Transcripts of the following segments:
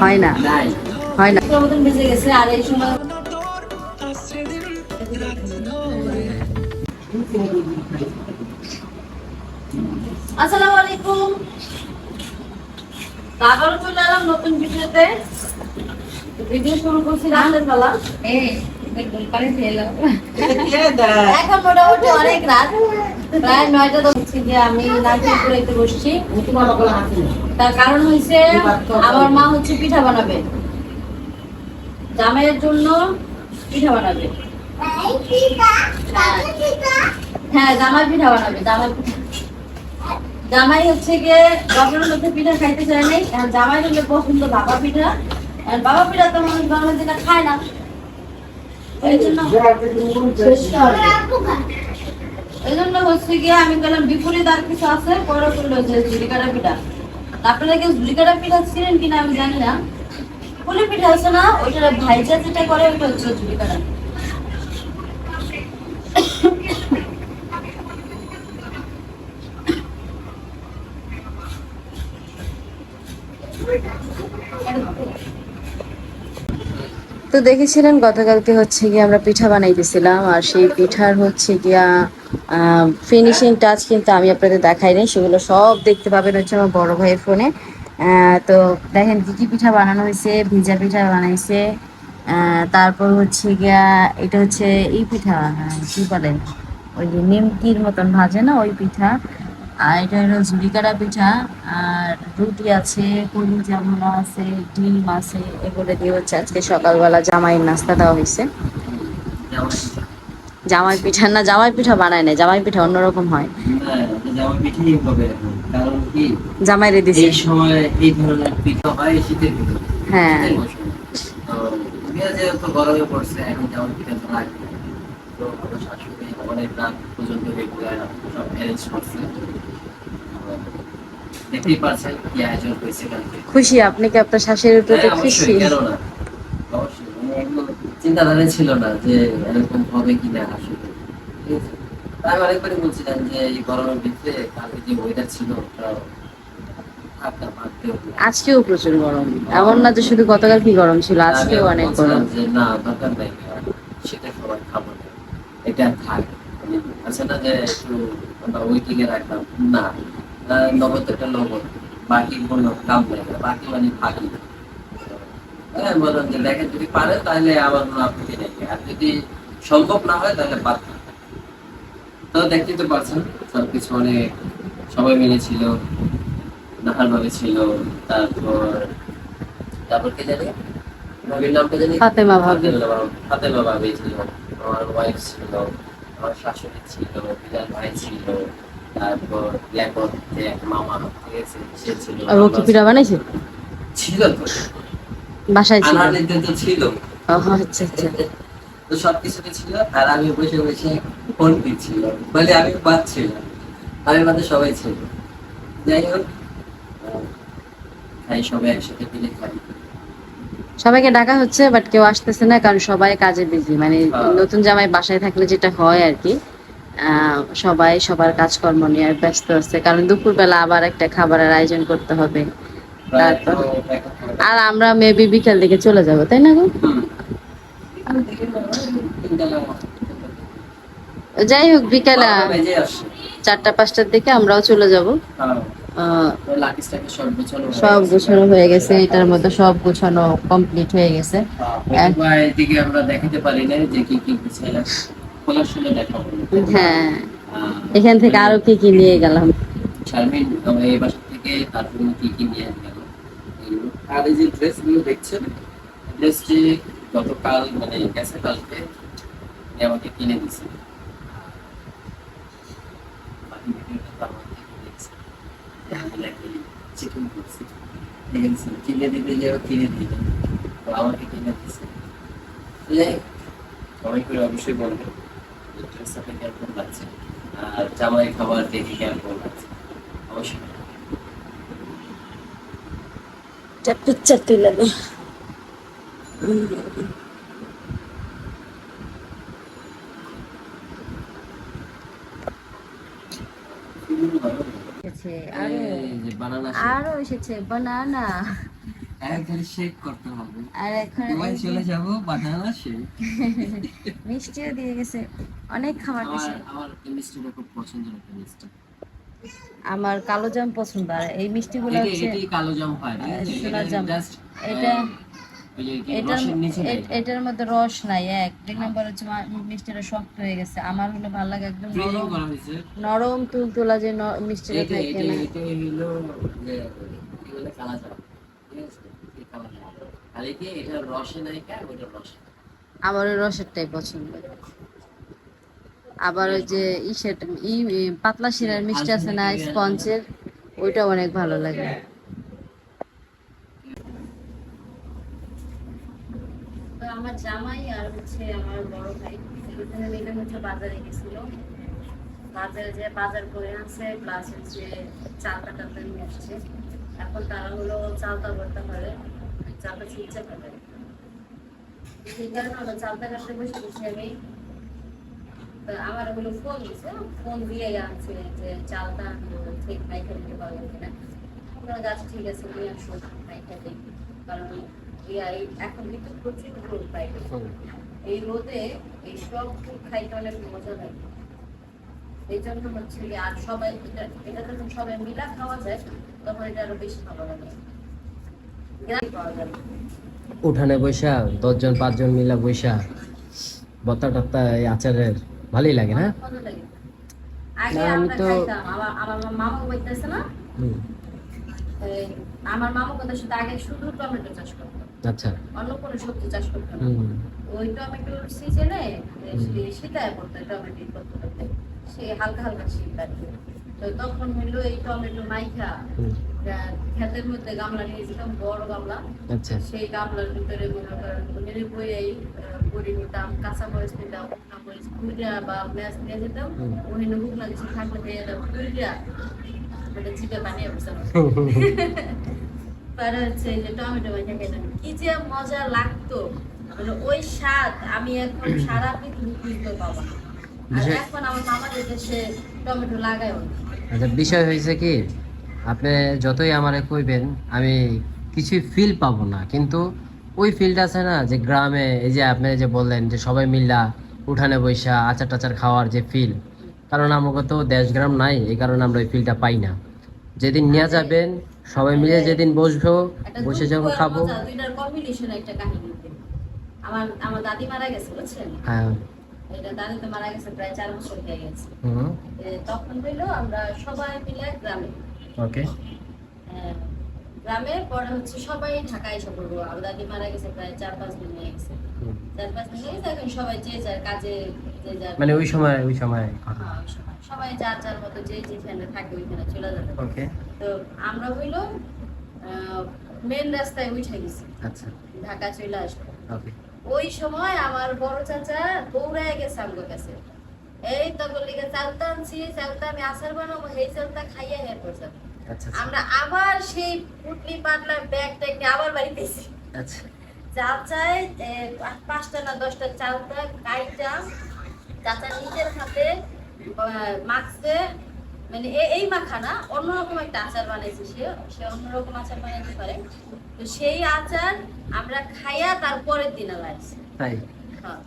হয় না হয় না। মতন বেজে গেছে আর এই সময় আসসালামু আলাইকুম। আবারও চলে এলাম নতুন ভিডিওতে। ভিডিও শুরু করছি রাতের বেলা। এখন মোটামুটি অনেক রাত। প্রায় নয়টা তো হচ্ছে যে আমি পুরাইতে বসছি। তার কারণ হয়েছে আমার মা হচ্ছে পিঠা বানাবে। জামাইয়ের জন্য পিঠা বানাবে। হ্যাঁ জামাই পিঠা বানাবে জামাই জামাই হচ্ছে গিয়ে বাবার মধ্যে পিঠা খাইতে চায় নাই জামাই হলে পছন্দ বাবা পিঠা। আর বাবা পিঠা তো মানুষ দিনে খায় না। এই জন্য এই জন্য হচ্ছে গিয়ে আমি গেলাম বিপরীত আর কিছু আছে? পরে করল যে ঝুলিকাটা পিঠা। আপনারা কেউ ঝুলিকাটা পিঠা ছিলেন কিনা আমি জানি না। পুলি পিঠা আছে না, ওইটা ভাইজা যেটা করে, ওইটা হচ্ছে ঝুলিকাটা তো দেখেছিলেন গতকালকে হচ্ছে গিয়ে আমরা পিঠা বানাইতেছিলাম আর সেই পিঠার হচ্ছে গিয়া ফিনিশিং টাচ কিন্তু আমি আপনাদের দেখাইনি সেগুলো সব দেখতে পাবেন হচ্ছে আমার বড় ভাইয়ের ফোনে। তো দেখেন কি কি পিঠা বানানো হয়েছে ভিজা পিঠা বানাইছে তারপর হচ্ছে গিয়া এটা হচ্ছে এই পিঠা হ্যাঁ, কি বলেন ওই যে নিমকির মতন ভাজে না ওই পিঠা আর এটা হলো ঝুড়িকাটা পিঠা আর রুটি আছে কলু জামুনা আছে, ডিম আছে, এগুলো দিয়ে হচ্ছে আজকে সকালবেলা জামাইয়ের নাস্তা দেওয়া হয়েছে। জামাই পিঠা না, জামাই পিঠা বানায় না জামাই পিঠা অন্যরকম হয়। জামাই রে হয়। গরমে পড়ছে এখন পিঠা তো লাগবে তো আমার শাশুড়ি অনেক রাত পর্যন্ত রেগুলার সব অ্যারেঞ্জ করছে দেখতেই পাচ্ছেন কি আয়োজন হয়েছে কালকে। খুশি? আপনি কি আপনার শাশুড়ির প্রতি হ্যাঁ, খুশি। মানে চিন্তাধারা ছিল না যে এরকম হবে কিনা আসলে। আমি অনেকবারই বলছিলাম যে এই গরমের ভিতরে কালকে যে ওয়েদার ছিল। আজকেও প্রচুর গরম। এমন না যে শুধু গতকাল কি গরম ছিল আজকেও অনেক গরম। না দরকার নাই সেটা সবাই খাব এটা থাক আছে না যে একটু আমরা ওয়েটিং এ রাখলাম। না আহ, নগদটা নগদ বাকি কোনো কাম নাই। বাকি মানে ফাঁকি। হ্যাঁ বললাম যে দেখেন যদি পারে তাহলে আমার কোনো আপত্তি নেই। আর যদি সম্ভব না হয় তাহলে বাদ তো দেখতে তো পারছেন সবকিছু অনেক সবাই মিলে ছিল নাহার ভাবে ছিল। তারপর তারপর কে জানি? ভাবির নামটা জানি? ফাতেমা ভাবি। ফাতেমা ভাবি- ফাতেমা ভাবি ছিল। আমার ওয়াইফ ছিল আমার শাশুড়ি ছিল বিলাল ভাই ছিল। তারপর লেপন যে এক মামা ঠিক আছে সে ছিল আর ও কি পিঠা বানাইছে? ছিল তো। বাসায় ছিল। তো ছিল। আচ্ছা আচ্ছা। তো সবকিছুতে ছিল আর আমি বসে বসে ফোন দিচ্ছিল। বলে আমি পাচ্ছিলাম আমি বাদে সবাই ছিল। যাই হোক খাই সবাই একসাথে মিলে খাই সবাইকে ডাকা হচ্ছে বাট কেউ আসতেছে না কারণ সবাই কাজে বিজি মানে হ্যাঁ। নতুন জামাই বাসায় থাকলে যেটা হয় আর কি। সবাই সবার কাজকর্ম নিয়ে ব্যস্ত আছে। কারণ দুপুরবেলা আবার একটা খাবারের আয়োজন করতে হবে। তারপর? আর আমরা মেবি বিকাল দিকে চলে যাব তাই না গো। যাই হোক বিকালে চারটা পাঁচটার দিকে আমরাও চলে যাব। হ্যাঁ, সব গোছানো হয়ে গেছে। এটার মধ্যে সব গোছানো কমপ্লিট হয়ে গেছে। হ্যাঁ, আমরা দেখাতে পারি না যে কি কি খোলার সময় দেখাবো হ্যাঁ এখান থেকে আরও কি কি নিয়ে গেলাম? শারমিন এই বাসা থেকে তারপরে কি কি নিয়ে গেল আর এই যে ড্রেসগুলো দেখছেন ড্রেসটি গতকাল মানে গেছে কালকে আমাকে কিনে দিছে। চিকেন করছি। ঠিক আছে কিনে দিতে যে কিনে দিল তো আমাকে কিনে দিছে। সবাই করে অবশ্যই বলবে। কেমন লাগছে আর জামাই খাবার দেখে কেমন লাগছে অবশ্যই। পিকচার তুলে দে। আরও এসেছে। বানানা এক শেক করতে হবে। আর এখন চলে যাব বানানা শেক মিষ্টিও দিয়ে গেছে। অনেক খাবার আমার আমার এই মিষ্টিটা খুব পছন্দের একটা মিষ্টি। আমার কালো জাম পছন্দ। আর এই মিষ্টিগুলো হচ্ছে এটি কালো জাম হয় সোনার জাম। এটা এটার মধ্যে রস নাই এক। দুই নম্বর হচ্ছে মিষ্টিটা শক্ত হয়ে গেছে। আমার হলো ভালো লাগে একদম নরম তুলতুলা যে মিষ্টিটা থাকে না এটা হলো যে কি বলে কালা জাম ঠিক আছে এই কালা জাম খালি কি এটা রসে নাই কা ওইটা রসে আমার ওই রসেরটাই পছন্দ। আবার ওই যে ইসের ই ই পাতলা শিরার মিষ্টি আছে না স্পঞ্জের ওইটা অনেক ভালো লাগে। তো আমার জামাই আর হচ্ছে আমার বড় ভাই দুজনে মিলে হচ্ছে বাজারে গেছিল। বাজারে যে বাজার করে আনছে প্লাস হচ্ছে চালটা টালটা নিয়ে আসছে। এখন তারা হলো চালটা ভর্তা করে। সেই কারণে কাটতে বসে বসে আমি আমার হলো ফোন ফোন দিয়ে যে চালটা ঠিক পারবেন কিনা। আমরা গাছ ঠিক আছে কারণ এই- এখন কিন্তু প্রচুর রোদ এই রোদে এই সব ফুল খাইতে অনেক মজা লাগে। এই জন্য হচ্ছে আর সবাই, এটা এটা যখন সবাই মিলা খাওয়া যায়, তখন এটা আরও বেশি ভালো লাগে গ্রামে পাওয়া যায় না। উঠানে বৈশা দশজন পাঁচজন মিলা বৈশা। বত্তা টত্তা এই আচারের ভালোই লাগে না? আমি তো- আমার মামা কথা শুধু আগে শুধু টমেটো চাষ করতো। আচ্ছা। অন্য কোনো সবজি চাষ করতো না। ওই টমেটোর সিজনে শীতায় পড়তো টমেটো করতে করতে। সে হালকা হালকা শীত। তো তখন হইল এই টমেটো মাইখা আহ, মধ্যে গামলা নিয়ে যেতাম বড় গামলা। আচ্ছা। সেই গামলার ভিতরে মনে করেন মেরে বইয়েই নিতাম কাঁচা মরিচ নিতাম মরিচ বা নিয়ে যেতাম। ওখানে শুকনা কিছু থাকলে দিয়ে যেতাম কুইরা ওটা চিপে বানিয়ে বসতাম পরে হচ্ছে যে টমেটো মাইখা খেতাম। কি যে মজা লাগতো। মানে ওই স্বাদ আমি এখন সারা পৃথিবী খুঁজতে পাবো না। আচ্ছা বিষয় হয়েছে কি আপনি যতই আমারে কইবেন আমি কিছুই ফিল পাবো না। কিন্তু ওই ফিলটা আছে না যে গ্রামে এই যে আপনি যে বললেন যে সবাই মিল্লা উঠানে বৈশা আচার টাচার খাওয়ার যে ফিল কারণ আমাকে তো দেশ গ্রাম নাই এই কারণে আমরা ওই ফিলটা পাই না। যেদিন নিয়ে যাবেন সবাই মিলে যেদিন বসবো বসে যখন খাব। আমার দাদি মারা গেছে বুঝছেন? হ্যাঁ। এটা দাদি তো মারা গেছে প্রায় চার বছর হয়ে গেছে। তখন হইল আমরা সবাই মিলে গ্রামে। ওকে। গ্রামে পরে হচ্ছে সবাই ঢাকায় দাদি মারা গেছে প্রায় চার পাঁচ দিন হয়ে গেছে। চার পাঁচ দিন হয়ে এখন সবাই যে যার কাজে যে যার মানে ওই সময় ওই সময় হ্যাঁ, ওই সময়। সবাই যার যার মতো যে যেখানে থাকে ওইখানে চলে যাবে। ওকে। তো আমরা হইল মেন রাস্তায় উঠে গেছি। আচ্ছা। ঢাকা চলে আসব। ওকে। ওই সময় আমার বড় চাচা দৌড়ায় গেছে আমার কাছে। এই তখন লিগে চালতা আনছি চালতা আমি আসার বানাবো এই চালতা খাইয়া হের করছে। আচ্ছা আমরা আবার সেই পুটলি পাটলা ব্যাগ ট্যাগ আবার বাড়িতে এসেছি আচ্ছা। চাচায় এ, পাঁচটা না দশটা চালতা কাইটা চাচা নিজের হাতে মাখছে। মানে এই মাখা না অন্যরকম একটা আচার বানাইছে সে সে অন্যরকম আচার বানাইতে পারে। তো সেই আচার আমরা খাইয়া তারপরের দিন লাগছে তাই? হ্যাঁ।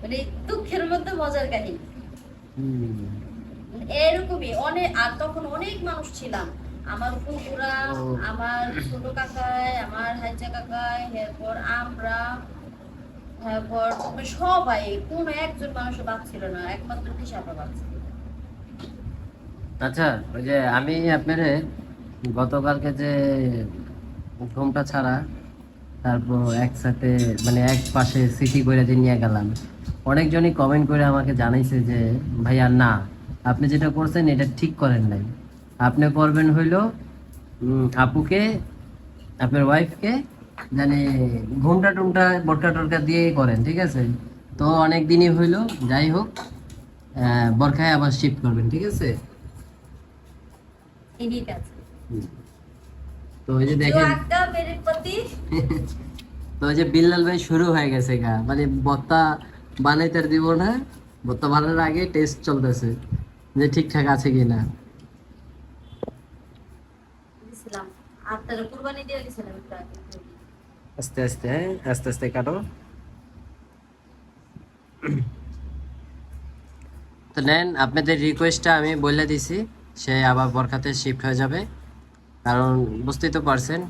মানে দুঃখের মধ্যে মজার কাহিনী। এরকমই অনেক আর তখন অনেক মানুষ ছিলাম। আমার ফুপুরা ও। আমার ছোট কাকায় আমার হাইজা কাকায় এরপর আমরা তারপর সবাই কোনো একজন মানুষ বাদ ছিল না একমাত্র হিসাবে বাদ ছিল। আচ্ছা ওই যে আমি আপনার গতকালকে যে ঘুমটা ছাড়া তারপর একসাথে মানে এক পাশে সিটি করে যে নিয়ে গেলাম অনেকজনই কমেন্ট করে আমাকে জানাইছে যে ভাইয়া না আপনি যেটা করছেন এটা ঠিক করেন নাই। আপনি করবেন হইল আপুকে আপনার ওয়াইফকে জানে ঘুমটা টুমটা বটকা টটকা দিয়ে করেন ঠিক আছে? তো অনেক দিনই হইল যাই হোক বরখায় আবার শিফট করবেন ঠিক আছে? ঠিক আছে। তো ওই যে দেখেন তো ওই যে বিল্লাল ভাই শুরু হয়ে গেছে গা। মানে বত্তা বানাইতে দিব না। বত্তা বানানোর আগে টেস্ট চলতেছে যে ঠিকঠাক আছে কিনা। আস্তে আস্তে হ্যাঁ? আস্তে আস্তে কাটো। তো নেন আপনাদের রিকোয়েস্টটা আমি বলে দিছি। সে আবার বরখাতে শিফট হয়ে যাবে। কারণ বুঝতেই তো পারছেন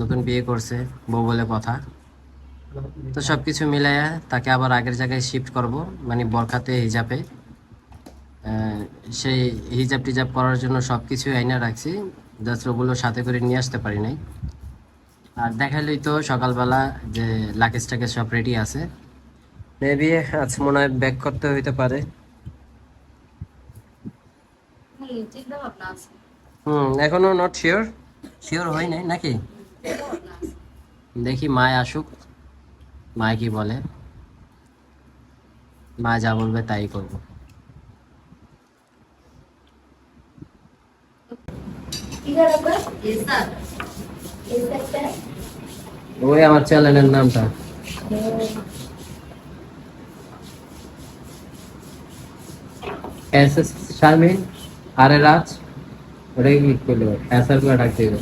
নতুন বিয়ে করছে বউ বলে কথা। তো সব কিছু মিলাইয়া তাকে আবার আগের জায়গায় শিফট করব মানে বরখাতে হিজাবে। সেই হিজাব টিজাব করার জন্য সব কিছু আইনা রাখছি জাস্ট ওগুলো সাথে করে নিয়ে আসতে পারি নাই। আর দেখালেই তো সকালবেলা যে লাকেজ টাকেজ সব রেডি আছে। মেবি আজ মনে হয় ব্যাক করতে হইতে পারে। চিন্তা ভাবনা আছে। এখনও নট শিওর শিওর হয় নাই, নাকি। দেখি মায় আসুক। মায় কি বলে? মা যা বলবে তাই করব। ওই আমার চ্যানেলের নামটা। এস এস শারমিন, আরে রাজ। ওটাই ক্লিক করল এস আর করে ডাকতে হবে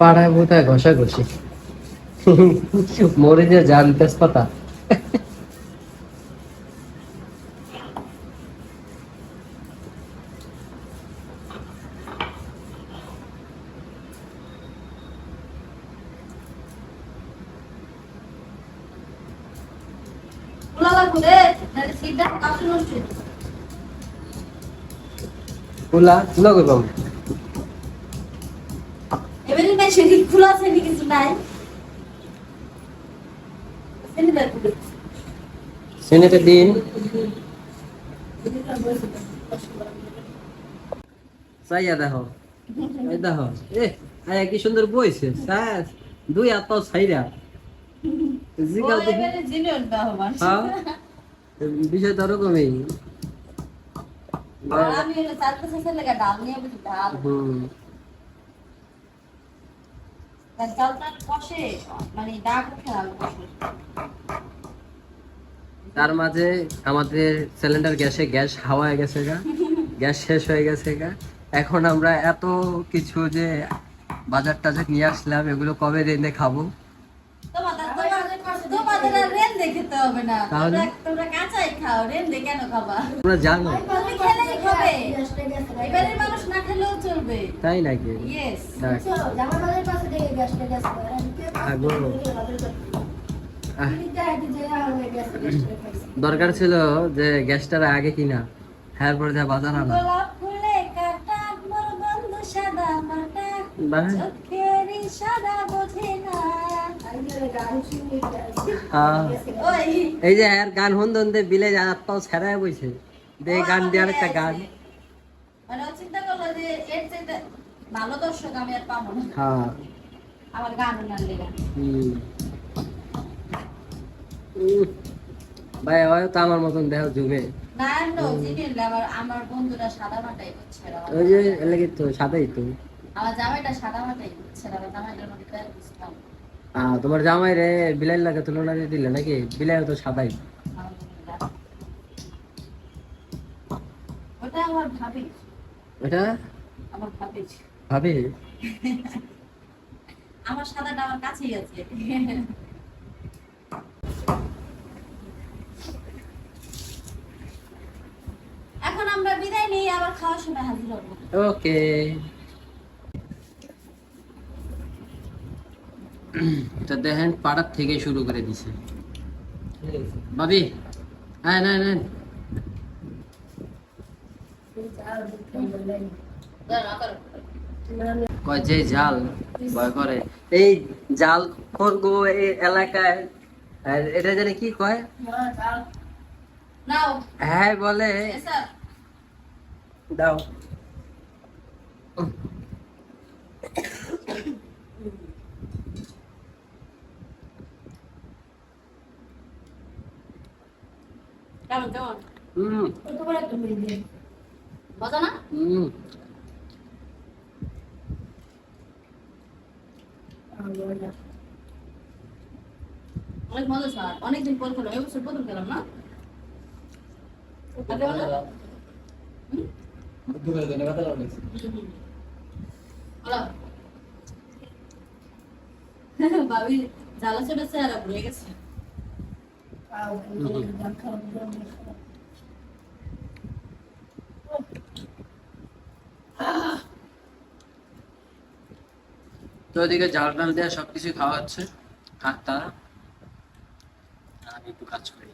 পাড়ায় বোধহয় ঘষা ঘষি মরে যে জান তেজপাতা এবারে খোলা আছে কিছু নাই? দিন। চাইয়া দেখো দেখো এ আয়া কি সুন্দর বইছে দুই হাত ছাইরা। জিগাও দেখি। হ্যাঁ? বিষয় তো ওরকমই তার মানে তার মাঝে আমাদের সিলিন্ডার গ্যাসে গ্যাস হাওয়া হয়ে গেছে গা। গ্যাস শেষ হয়ে গেছে গা। এখন আমরা এত কিছু যে বাজার টাজার নিয়ে আসলাম এগুলো কবে রেঁধে খাব? তোমাদের তোমাদের আর রেন দেখতে হবে না। তাহলে? তোমরা তোমরা কাঁচাই খাও রেন দেখে কেন খাবা? তোমরা জানো। তুমি খেলেই খাবে। এবারের মানুষ না খেলেও চলবে। তাই নাকি? ইয়েস থাক। আগো। দরকার ছিল যে গ্যাসটার আগে কিনা। হ্যাঁ পরে যা বাজার আনা। বাহ। এই যে গান হন দন্দে বিলে ছেড়ায় বইছে। দে গান দেওয়ার একটা গান। মানে ও চিন্তা করল যে এর চাইতে ভালো দর্শক আমি আর পাবো না। হ্যাঁ। আমার গান উনার লেগা। হুম। ভাই হয় তো আমার মতন দেহ যুগে সাদাই তো। আমার জামাইটা সাদা মাটাই আমার জামাইটার মধ্যে তোমার জামাই রে বিলাই লাগে তুলনা দিয়ে দিলে নাকি? বিলাই তো সাদাই। ওটা আমার ভাবি। এটা আমার ভাবি। ভাবি? আমার সাদাটা আমার কাছেই আছে। এখন আমরা বিদায় নিই আবার খাওয়ার সময় হাজির হব। ওকে। তো দেখেন পাড়ার থেকে শুরু করে দিছে। ভাবি হ্যাঁ না যে জাল, ভয় করে। এই জাল খোরগো এই এলাকায় এটা জানি কি কয়? হ্যাঁ বলে। দাও কেমন কেমন হুম মজা না হুম। অনেক মজা স্যার অনেকদিন পর খেলাম এবছর প্রথম খেলাম না? ভাবি জ্বালা ছোটা চেহারা ভুলে গেছে। তো ওদিকে জাল টাল দেওয়া সবকিছু খাওয়া হচ্ছে তারা আমি একটু কাজ করি।